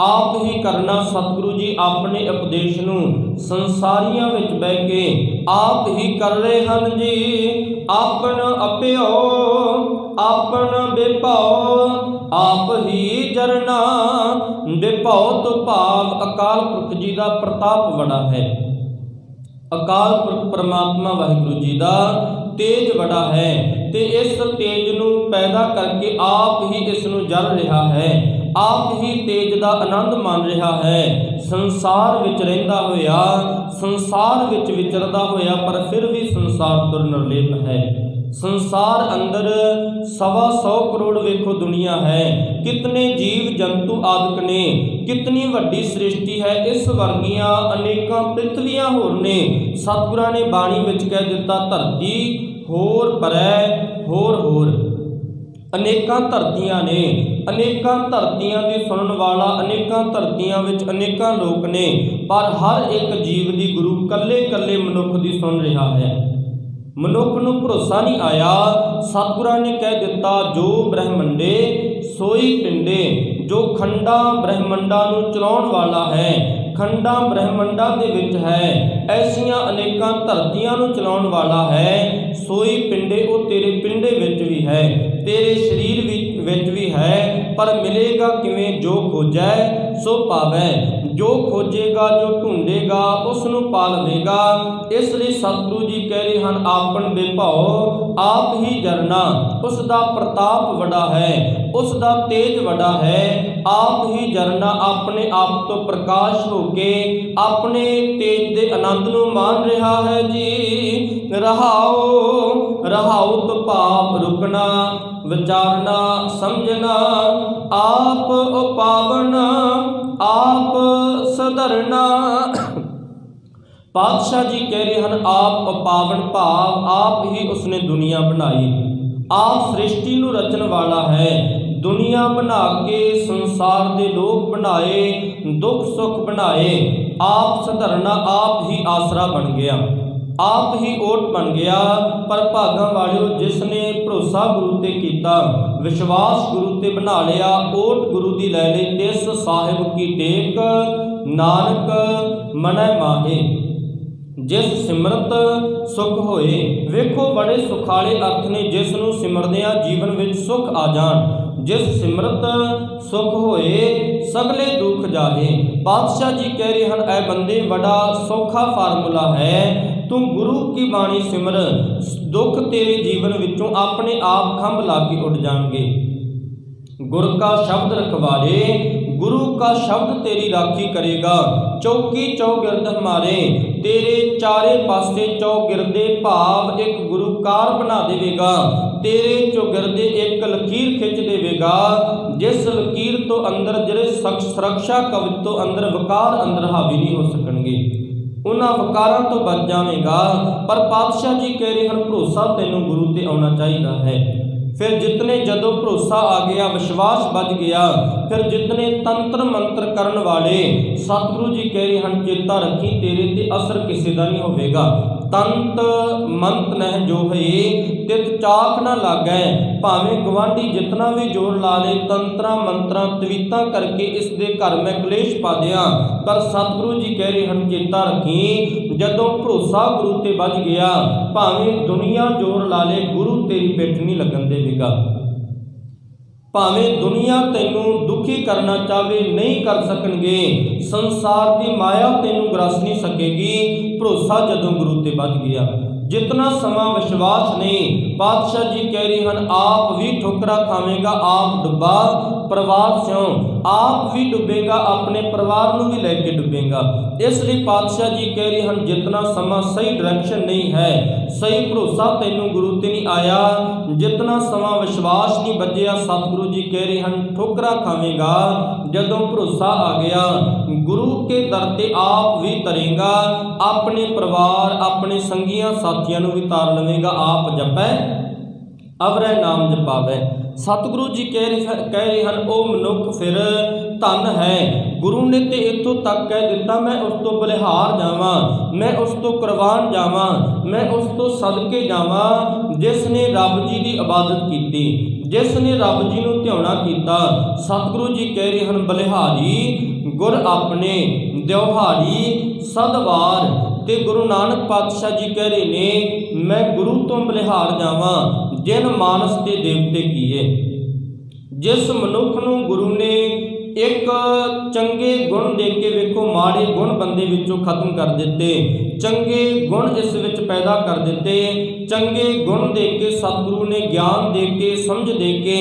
ਆਪ ਹੀ ਕਰਨਾ ਸਤਿਗੁਰੂ ਜੀ ਆਪਣੇ ਉਪਦੇਸ਼ ਨੂੰ ਸੰਸਾਰੀਆਂ ਵਿੱਚ ਬਹਿ ਕੇ ਆਪ ਹੀ ਕਰ ਰਹੇ ਹਨ ਜੀ ਆਪਨ ਅਪਿਓ ਆਪਨ ਬਿਭਉ ਆਪ ਹੀ ਜਰਨਾ ਬਿਭਉ ਤੋਂ ਭਾਵ ਅਕਾਲ ਪੁਰਖ ਜੀ ਦਾ ਪ੍ਰਤਾਪ ਬੜਾ ਹੈ ਅਕਾਲ ਪੁਰਖ ਪਰਮਾਤਮਾ ਵਾਹਿਗੁਰੂ ਜੀ ਦਾ ਤੇਜ ਬੜਾ ਹੈ ਤੇ ਇਸ ਤੇਜ ਨੂੰ ਪੈਦਾ ਕਰਕੇ ਆਪ ਹੀ ਇਸ ਨੂੰ ਜਲ ਰਿਹਾ ਹੈ। ਆਪ ਹੀ ਤੇਜ ਦਾ ਆਨੰਦ ਮਾਣ ਰਿਹਾ ਹੈ। ਸੰਸਾਰ ਵਿੱਚ ਰਹਿੰਦਾ ਹੋਇਆ, ਸੰਸਾਰ ਵਿੱਚ ਵਿਚਰਦਾ ਹੋਇਆ, ਪਰ ਫਿਰ ਵੀ ਸੰਸਾਰ ਤੋਂ ਨਿਰਲੇਪ ਹੈ। ਸੰਸਾਰ ਅੰਦਰ ਸਵਾ ਸੌ ਕਰੋੜ ਵੇਖੋ ਦੁਨੀਆ ਹੈ। ਕਿਤਨੇ ਜੀਵ ਜੰਤੂ ਆਦਿਕ ਨੇ, ਕਿਤਨੀ ਵੱਡੀ ਸ੍ਰਿਸ਼ਟੀ ਹੈ। ਇਸ ਵਰਗੀਆਂ ਅਨੇਕਾਂ ਪ੍ਰਿਥਵੀਆਂ ਹੋਰ ਨੇ। ਸਤਿਗੁਰਾਂ ਨੇ ਬਾਣੀ ਵਿੱਚ ਕਹਿ ਦਿੱਤਾ, ਧਰਤੀ ਹੋਰ ਪਰੈ, ਹੋਰ ਹੋਰ। ਅਨੇਕਾਂ ਧਰਤੀਆਂ ਨੇ, ਅਨੇਕਾਂ ਧਰਤੀਆਂ ਦੀ ਸੁਣਨ ਵਾਲਾ, ਅਨੇਕਾਂ ਧਰਤੀਆਂ ਵਿੱਚ ਅਨੇਕਾਂ ਲੋਕ ਨੇ। ਪਰ ਹਰ ਇੱਕ ਜੀਵ ਦੀ ਗੁਰੂ ਕੱਲੇ ਕੱਲੇ ਮਨੁੱਖ ਦੀ ਸੁਣ ਰਿਹਾ ਹੈ। ਮਨੁੱਖ ਨੂੰ ਭਰੋਸਾ ਨਹੀਂ ਆਇਆ। ਸਤਿਗੁਰਾਂ ਨੇ ਕਹਿ ਦਿੱਤਾ, ਜੋ ਬ੍ਰਹਮੰਡੇ, ਸੋਈ ਪਿੰਡੇ, ਜੋ ਖੰਡਾਂ ਬ੍ਰਹਮੰਡਾਂ ਨੂੰ ਚਲਾਉਣ ਵਾਲਾ ਹੈ, ਖੰਡਾਂ ਬ੍ਰਹਿਮੰਡਾਂ ਦੇ ਵਿੱਚ ਹੈ, ਐਸੀਆਂ ਅਨੇਕਾਂ ਧਰਤੀਆਂ ਨੂੰ ਚਲਾਉਣ ਵਾਲਾ ਹੈ, ਸੋਈ ਪਿੰਡੇ ਉਹ ਤੇਰੇ ਪਿੰਡੇ ਵਿੱਚ ਵੀ ਹੈ, ਤੇਰੇ ਸਰੀਰ ਵਿੱਚ ਵਿੱਚ ਵੀ ਹੈ, ਪਰ ਮਿਲੇਗਾ ਕਿਵੇਂ ਜੋ ਖੋਜੈ, ਸੋ ਪਾਵੈ। ਜੋ ਖੋਜੇਗਾ, ਜੋ ਢੂੰਡੇਗਾ ਉਸ ਨੂੰ ਪਾ ਲਵੇਗਾ। ਇਸ ਲਈ ਸਤਿਗੁਰੂ ਜੀ ਕਹਿ ਰਹੇ ਹਨ ਆਪਨ ਬਿਭਉ ਆਪ ਹੀ ਜਰਨਾ ਉਸ ਦਾ ਪ੍ਰਤਾਪ ਵੱਡਾ ਹੈ। ਉਸ ਦਾ ਤੇਜ ਵੱਡਾ ਹੈ। ਆਪ ਹੀ ਜਰਨਾ ਆਪਣੇ ਆਪ ਤੋਂ ਪ੍ਰਕਾਸ਼ ਹੋ ਕੇ ਆਪਣੇ ਤੇਜ ਦੇ ਆਨੰਦ ਨੂੰ ਮਾਣ ਰਿਹਾ ਹੈ ਜੀ। ਰਹਾਓ ਰਹਾਉ ਤੋਂ ਭਾਵ ਰੁਕਣਾ, ਵਿਚਾਰਨਾ, ਸਮਝਣਾ, ਆਪ ਉਪਾਵਨ ਆਪ ਸਧਰਨਾ। ਪਾਤਸ਼ਾਹ ਜੀ ਕਹਿ ਰਹੇ ਹਨ, ਆਪ ਅਪਾਵਨ ਭਾਵ ਆਪ ਹੀ ਉਸਨੇ ਦੁਨੀਆ ਬਣਾਈ। ਆਪ ਸ੍ਰਿਸ਼ਟੀ ਨੂੰ ਰਚਣ ਵਾਲਾ ਹੈ। ਦੁਨੀਆ ਬਣਾ ਕੇ, ਸੰਸਾਰ ਦੇ ਲੋਕ ਬਣਾਏ, ਦੁੱਖ ਸੁੱਖ ਬਣਾਏ, ਆਪ ਸਧਰਨਾ, ਆਪ ਹੀ ਆਸਰਾ ਬਣ ਗਿਆ। ਆਪ ਹੀ ਓਟ ਬਣ ਗਿਆ, ਪਰ ਭਾਗਾਂ ਵਾਲਿਓ ਜਿਸ ਨੇ ਭਰੋਸਾ ਗੁਰੂ ਤੇ ਕੀਤਾ, ਵਿਸ਼ਵਾਸ ਗੁਰੂ ਤੇ ਬਣਾ ਲਿਆ, ਓਟ ਗੁਰੂ ਦੀ ਲੈ ਲਈ, ਤਿਸ ਸਾਹਿਬ ਕੀ ਟੇਕ, ਨਾਨਕ ਮਨੈ ਮਾਹੇ। ਜਿਸ ਸਿਮਰਤ ਸੁਖ ਹੋਏ, ਵੇਖੋ ਬੜੇ ਸੁਖਾਲੇ ਅਰਥ ਨੇ, ਜਿਸ ਨੂੰ ਸਿਮਰਦਿਆਂ ਜੀਵਨ ਵਿੱਚ ਸੁਖ ਆ ਜਾਣ। ਜਿਸ ਸਿਮਰਤ ਸੁਖ ਹੋਏ, ਸਗਲੇ ਦੁੱਖ ਜਾਹੇ। ਪਾਤਸ਼ਾਹ ਜੀ ਕਹਿ ਰਹੇ ਹਨ, ਐ ਬੰਦੇ ਬੜਾ ਸੌਖਾ ਫਾਰਮੂਲਾ ਹੈ। ਤੂੰ ਗੁਰੂ ਕੀ ਬਾਣੀ ਸਿਮਰ? ਦੁੱਖ ਤੇਰੇ ਜੀਵਨ ਵਿੱਚੋਂ ਆਪਣੇ ਆਪ ਖੰਭ ਲਾ ਕੇ ਉੱਡ ਜਾਣਗੇ। ਗੁਰ ਕਾ ਸ਼ਬਦ ਰਖਵਾਰੇ, ਗੁਰੂ ਕਾ ਸ਼ਬਦ ਤੇਰੀ ਰਾਖੀ ਕਰੇਗਾ। ਚੌਕੀ ਚੌਗਿਰਦ ਹਮਾਰੇ, ਤੇਰੇ ਚਾਰੇ ਪਾਸੇ ਚੌਗਿਰਦੇ ਭਾਵ ਇੱਕ ਗੁਰੂ ਕਾਰ ਬਣਾ ਦੇਵੇਗਾ। ਤੇਰੇ ਚੌਗਿਰਦੇ ਇੱਕ ਲਕੀਰ ਖਿੱਚ ਜਿਸ ਲਕੀਰ ਤੋਂ ਅੰਦਰ ਜਿਹੜੇ ਸੁਰੱਖਿਆ ਕਵਚ ਤੋਂ ਅੰਦਰ ਵਕਾਰ ਅੰਦਰ ਹਾਵੀ ਨਹੀਂ ਹੋ ਸਕਣਗੇ। ਉਹਨਾਂ ਵਕਾਰਾਂ ਤੋਂ ਬਚ ਜਾਵੇਂਗਾ, ਪਰ ਪਾਤਸ਼ਾਹ ਜੀ ਕਹਿ ਰਹੇ ਹਨ, ਭਰੋਸਾ ਤੈਨੂੰ ਗੁਰੂ ਤੇ ਆਉਣਾ ਚਾਹੀਦਾ ਹੈ। ਫਿਰ ਜਿਤਨੇ ਜਦੋਂ ਭਰੋਸਾ ਆ ਗਿਆ, ਵਿਸ਼ਵਾਸ ਵੱਜ ਗਿਆ, ਫਿਰ ਜਿਤਨੇ ਤੰਤਰ ਮੰਤਰ ਕਰਨ ਵਾਲੇ ਸਤਿਗੁਰੂ ਜੀ ਕਹਿ ਰਹੇ ਹਨ, ਚੇਤਾ ਰੱਖੀ ਤੇਰੇ ਤੇ ਅਸਰ ਕਿਸੇ ਦਾ ਨਹੀਂ ਹੋਵੇਗਾ। ਤੰਤ ਮੰਤ ਨਹਿ ਜੋ ਹੈ ਤਿਤ ਚਾਕ ਨਾ ਲਾਗੈ। ਭਾਵੇਂ ਗਵਾਂਢੀ ਜਿਤਨਾ ਵੀ ਜੋਰ ਲਾ ਲੇ, ਤੰਤਰਾਂ ਮੰਤਰਾਂ ਤਵੀਤਾਂ ਕਰਕੇ ਇਸ ਦੇ ਘਰ ਮੈਂ ਕਲੇਸ਼ ਪਾ ਦਿਆਂ। ਪਰ ਸਤਿਗੁਰੂ ਜੀ ਕਹਿ ਰਹੇ ਹਨ, ਚੇਤਾ ਰੱਖੀ, ਜਦੋਂ ਭਰੋਸਾ ਗੁਰੂ ਤੇ ਵੱਜ ਗਿਆ, ਭਾਵੇਂ ਦੁਨੀਆ ਜੋਰ ਲਾ ਲੇ, ਗੁਰੂ ਤੇਰੀ ਪਿੱਠ ਨਹੀਂ ਲੱਗਣ ਦੇਵੇਗਾ। ਭਾਵੇਂ ਦੁਨੀਆ ਤੈਨੂੰ ਦੁਖੀ ਕਰਨਾ ਚਾਵੇ ਨਹੀਂ ਕਰ ਸਕਣਗੇ। ਸੰਸਾਰ ਦੀ ਮਾਇਆ ਤੈਨੂੰ ਗ੍ਰਸ ਨਹੀਂ ਸਕੇਗੀ। ਭਰੋਸਾ ਜਦੋਂ ਗੁਰੂ ਤੇ ਵੱਜ ਗਿਆ। ਜਿਤਨਾ ਸਮਾਂ ਵਿਸ਼ਵਾਸ ਨਹੀਂ ਪਾਤਸ਼ਾਹ ਜੀ ਕਹਿ ਰਹੇ ਹਨ, ਆਪ ਵੀ ਠੋਕਰਾ ਖਾਵੇਂਗਾ, ਆਪ ਡੁੱਬਾ ਪ੍ਰਵਾਦ ਸਿਓ ਆਪ ਵੀ ਡੁੱਬੇਗਾ, ਆਪਣੇ ਪਰਿਵਾਰ ਨੂੰ ਵੀ ਲੈ ਕੇ ਡੁੱਬੇਗਾ। ਇਸ ਲਈ ਪਾਤਸ਼ਾਹ ਜੀ ਕਹਿ ਰਹੇ ਹਨ, ਜਿਤਨਾ ਸਮਾਂ ਸਹੀ ਡਾਇਰੈਕਸ਼ਨ ਨਹੀਂ ਹੈ, ਸਹੀ ਭਰੋਸਾ ਤੈਨੂੰ ਗੁਰੂ ਤੇ ਨਹੀਂ ਆਇਆ। ਜਿਤਨਾ ਸਮਾਂ ਵਿਸ਼ਵਾਸ ਨਹੀਂ ਵੱਜਿਆ, ਸਤਿਗੁਰੂ ਜੀ ਕਹਿ ਰਹੇ ਹਨ, ਠੋਕਰਾ ਖਾਵੇਂਗਾ, ਜਦੋਂ ਭਰੋਸਾ ਆ ਗਿਆ, ਗੁਰੂ ਕੇ ਦਰ ਤੇ ਆਪ ਵੀ ਤਰੇਗਾ, ਆਪਣੇ ਪਰਿਵਾਰ, ਆਪਣੇ ਸੰਗੀਆਂ ਸਾਥੀਆਂ ਨੂੰ ਵੀ ਤਾਰ ਲਵੇਂਗਾ, ਆਪ ਜਪੈ, ਅਵਰੈ ਨਾਮ ਜਪਾਵੈ। ਸਤਿਗੁਰੂ ਜੀ ਕਹਿ ਰਹੇ ਕਹਿ ਰਹੇ ਹਨ, ਉਹ ਮਨੁੱਖ ਫਿਰ ਧਨ ਹੈ। ਗੁਰੂ ਨੇ ਤੇ ਇੱਥੋਂ ਤੱਕ ਕਹਿ ਦਿੱਤਾ, ਮੈਂ ਉਸ ਤੋਂ ਬਲਿਹਾਰ ਜਾਵਾਂ, ਮੈਂ ਉਸ ਤੋਂ ਕੁਰਬਾਨ ਜਾਵਾਂ, ਮੈਂ ਉਸ ਤੋਂ ਸਦਕੇ ਜਾਵਾਂ, ਜਿਸ ਨੇ ਰੱਬ ਜੀ ਦੀ ਇਬਾਦਤ ਕੀਤੀ, ਜਿਸ ਨੇ ਰੱਬ ਜੀ ਨੂੰ ਧਿਆਉਣਾ ਕੀਤਾ। ਸਤਿਗੁਰੂ ਜੀ ਕਹਿ ਰਹੇ ਹਨ, ਬਲਿਹਾਰੀ, ਗੁਰ ਆਪਣੇ ਦਿਵਹਾਰੀ ਸਦਵਾਰ। ਤੇ ਗੁਰੂ ਨਾਨਕ ਪਾਤਸ਼ਾਹ ਜੀ ਕਹਿ ਰਹੇ ਨੇ, ਮੈਂ ਗੁਰੂ ਤੋਂ ਬਲਿਹਾਰ ਜਾਵਾਂ ਜਿਨ ਮਾਨਸ ਤੇ ਦੇਵਤੇ ਕੀਏ, ਜਿਸ ਮਨੁੱਖ ਨੂੰ ਗੁਰੂ ਨੇ ਇੱਕ ਚੰਗੇ ਗੁਣ ਦੇ ਕੇ ਵੇਖੋ, ਮਾੜੇ ਗੁਣ ਬੰਦੇ ਵਿੱਚੋਂ ਖਤਮ ਕਰ ਦਿੱਤੇ, ਚੰਗੇ ਗੁਣ ਇਸ ਵਿੱਚ ਪੈਦਾ ਕਰ ਦਿੱਤੇ, ਚੰਗੇ ਗੁਣ ਦੇ ਕੇ ਸਤਿਗੁਰੂ ਨੇ ਗਿਆਨ ਦੇ ਕੇ, ਸਮਝ ਦੇ ਕੇ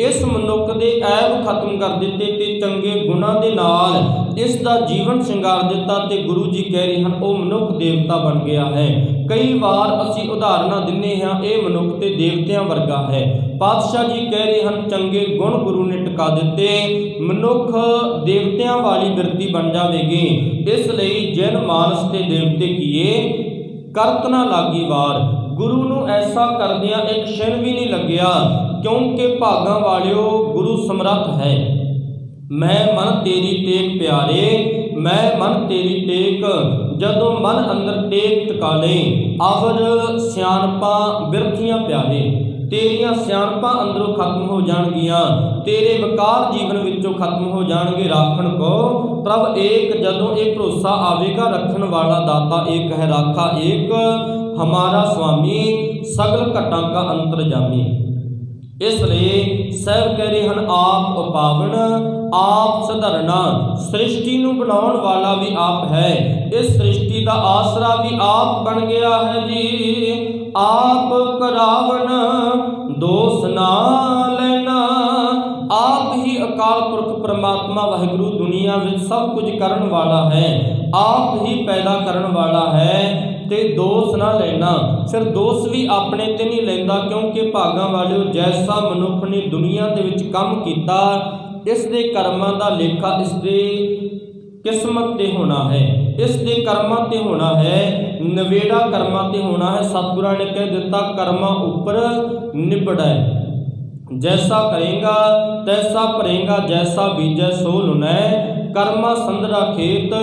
ਇਸ ਮਨੁੱਖ ਦੇ ਐਬ ਖਤਮ ਕਰ ਦਿੱਤੇ ਤੇ ਚੰਗੇ ਗੁਣਾਂ ਦੇ ਨਾਲ ਇਸ ਦਾ ਜੀਵਨ ਸ਼ਿੰਗਾਰ ਦਿੱਤਾ ਤੇ ਗੁਰੂ ਜੀ ਕਹਿ ਰਹੇ ਹਨ, ਉਹ ਮਨੁੱਖ ਦੇਵਤਾ ਬਣ ਗਿਆ ਹੈ। ਕਈ ਵਾਰ ਅਸੀਂ ਉਦਾਹਰਨਾਂ ਦਿੰਨੇ ਹਾਂ, ਇਹ ਮਨੁੱਖ ਤੇ ਦੇਵਤਿਆਂ ਵਰਗਾ ਹੈ। ਪਾਤਸ਼ਾਹ ਜੀ ਕਹਿ ਰਹੇ ਹਨ, ਚੰਗੇ ਗੁਣ ਗੁਰੂ ਨੇ ਟਿਕਾ ਦਿੱਤੇ, ਮਨੁੱਖ ਦੇਵਤਿਆਂ ਵਾਲੀ ਬਿਰਤੀ ਬਣ ਜਾਵੇਗੀ। ਇਸ ਲਈ ਜਿਨ ਮਾਨਸ ਤੇ ਦੇਵਤੇ ਕੀਏ, ਕਰਤ ਨਾ ਲਾਗੀ ਵਾਰ। ਗੁਰੂ ਨੂੰ ਐਸਾ ਕਰਦਿਆਂ ਇੱਕ ਛਿਨ ਵੀ ਨਹੀਂ ਲੱਗਿਆ, ਕਿਉਂਕਿ ਭਾਗਾਂ ਵਾਲਿਓ ਗੁਰੂ ਸਮਰੱਥ ਹੈ। ਮੈਂ ਮਨ ਤੇਰੀ ਟੇਕ ਪਿਆਰੇ ਮੈਂ ਮਨ ਤੇਰੀ ਟੇਕ, ਜਦੋਂ ਮਨ ਅੰਦਰ ਟੇਕ ਟਿਕਾ ਲੈ ਅਵਰ ਸਿਆਣਪਾਂ ਬਿਰਥੀਆਂ ਪਿਆਰੇ ਤੇਰੀਆਂ ਸਿਆਣਪਾਂ ਅੰਦਰੋਂ ਖਤਮ ਹੋ ਜਾਣਗੀਆਂ, ਤੇਰੇ ਵਿਕਾਰ ਜੀਵਨ ਵਿੱਚੋਂ ਖਤਮ ਹੋ ਜਾਣਗੇ ਰਾਖਣ ਕੋ। ਪ੍ਰਭ ਏਕ, ਜਦੋਂ ਇਹ ਭਰੋਸਾ ਆਵੇਗਾ, ਰੱਖਣ ਵਾਲਾ ਦਾਤਾ ਏਕ ਹੈ, ਰਾਖਾ ਏਕ। ਹਮਾਰਾ ਸੁਆਮੀ, ਸਗਲ ਘਟਾਂ ਕਾ ਅੰਤਰਜਾਮੀ ਇਸ ਲਈ ਸਹਿਬ ਕਹਿ ਰਹੇ ਹਨ, ਆਪ ਉਪਾਵਨ ਆਪ ਸਧਰਨਾ, ਸ੍ਰਿਸ਼ਟੀ ਨੂੰ ਬਣਾਉਣ ਵਾਲਾ ਵੀ ਆਪ ਹੈ। ਇਸ ਸ੍ਰਿਸ਼ਟੀ ਦਾ ਆਸਰਾ ਵੀ ਆਪ ਬਣ ਗਿਆ ਹੈ ਜੀ। ਆਪ ਕਰਾਵਨ ਦੋਸ ਨਾ ਲੈਣਾ। ਆਪ ਹੀ ਅਕਾਲ ਪੁਰਖ ਪ੍ਰਮਾਤਮਾ ਵਾਹਿਗੁਰੂ ਦੁਨੀਆ ਵਿੱਚ ਸਭ ਕੁਝ ਕਰਨ ਵਾਲਾ ਹੈ। ਆਪ ਹੀ ਪੈਦਾ ਕਰਨ ਵਾਲਾ ਹੈ। ਤੇ ਦੋਸ਼ ਨਾ ਲੈਣਾ। ਫਿਰ ਦੋਸ਼ ਵੀ ਆਪਣੇ ਤੇ ਨਹੀਂ ਲੈਂਦਾ ਕਿਉਂਕਿ ਭਾਗਾਂ ਵਾਲਿਓ ਜੈਸਾ ਮਨੁੱਖ ਨੇ ਦੁਨੀਆ ਦੇ ਵਿੱਚ ਕੰਮ ਕੀਤਾ, ਇਸ ਦੇ ਕਰਮਾਂ ਦਾ ਲੇਖਾ ਇਸ ਦੇ ਕਿਸਮਤ ਤੇ ਹੋਣਾ ਹੈ। ਇਸ ਦੇ ਕਰਮਾਂ ਤੇ ਹੋਣਾ ਹੈ, ਨਵੇੜਾ ਕਰਮਾਂ ਤੇ ਹੋਣਾ ਹੈ। ਸਤਿਗੁਰਾਂ ਨੇ ਕਹਿ ਦਿੱਤਾ, ਕਰਮਾਂ ਉੱਪਰ ਨਿਬੜੈ। ਜੈਸਾ ਕਰੇਗਾ, ਤੈਸਾ ਭਰੇਗਾ, ਜੈਸਾ ਬੀਜੈ ਸੋ ਲੁਨੈ ਕਰਮਾ ਸੰਧਰਾ ਖੇਤ,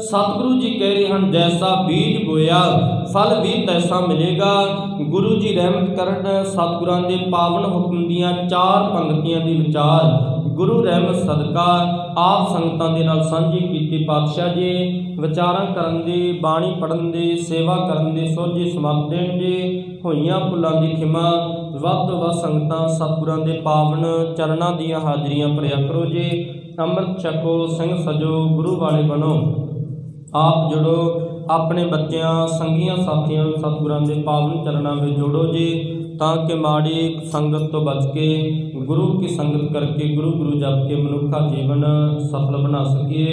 ਸਤਿਗੁਰੂ ਜੀ ਕਹਿ ਰਹੇ ਹਨ, ਜੈਸਾ ਬੀਜ ਬੋਇਆ, ਫਲ ਵੀ ਤੈਸਾ ਮਿਲੇਗਾ। ਗੁਰੂ ਜੀ ਰਹਿਮਤ ਕਰਨ, ਸਤਿਗੁਰਾਂ ਦੇ ਪਾਵਨ ਹੁਕਮ ਦੀਆਂ ਚਾਰ ਪੰਕਤੀਆਂ ਦੀ ਵਿਚਾਰ, ਗੁਰੂ ਰਹਿਮਤ ਸਦਕਾ, ਆਪ ਸੰਗਤਾਂ ਦੇ ਨਾਲ ਸਾਂਝੀ ਕੀਤੀ ਪਾਤਸ਼ਾਹ ਜੀ। ਵਿਚਾਰਾਂ ਕਰਨ ਦੀ, ਬਾਣੀ ਪੜਨ ਦੀ, ਸੇਵਾ ਕਰਨ ਦੀ, ਸੋਝੀ ਸਮਾਪਤ ਦੇਣ ਜੀ ਹੋਈਆਂ ਭੁੱਲਾਂ ਦੀ ਖਿਮਾ, ਵੱਧ ਤੋਂ ਵੱਧ ਸੰਗਤਾਂ ਸਤਿਗੁਰਾਂ ਦੇ ਪਾਵਨ ਚਰਨਾਂ ਦੀਆਂ ਹਾਜ਼ਰੀਆਂ ਭਰਿਆ ਕਰੋ ਜੀ। ਅੰਮ੍ਰਿਤ ਛਕੋ, ਸਿੰਘ ਸਜੋ, ਗੁਰੂ ਵਾਲੇ ਬਣੋ। ਆਪ ਜੁੜੋ, ਆਪਣੇ ਬੱਚਿਆਂ, ਸੰਗੀਆਂ ਸਾਥੀਆਂ ਨੂੰ ਸਤਿਗੁਰਾਂ ਦੇ ਪਾਵਨ ਚਰਨਾਂ ਵਿੱਚ ਜੋੜੋ ਜੀ, ਤਾਂ ਕਿ ਮਾੜੀ ਸੰਗਤ ਤੋਂ ਬਚ ਕੇ, ਗੁਰੂ ਕੀ ਸੰਗਤ ਕਰਕੇ ਗੁਰੂ ਗੁਰੂ ਜਪ ਕੇ ਮਨੁੱਖਾ ਜੀਵਨ ਸਫਲ ਬਣਾ ਸਕੀਏ।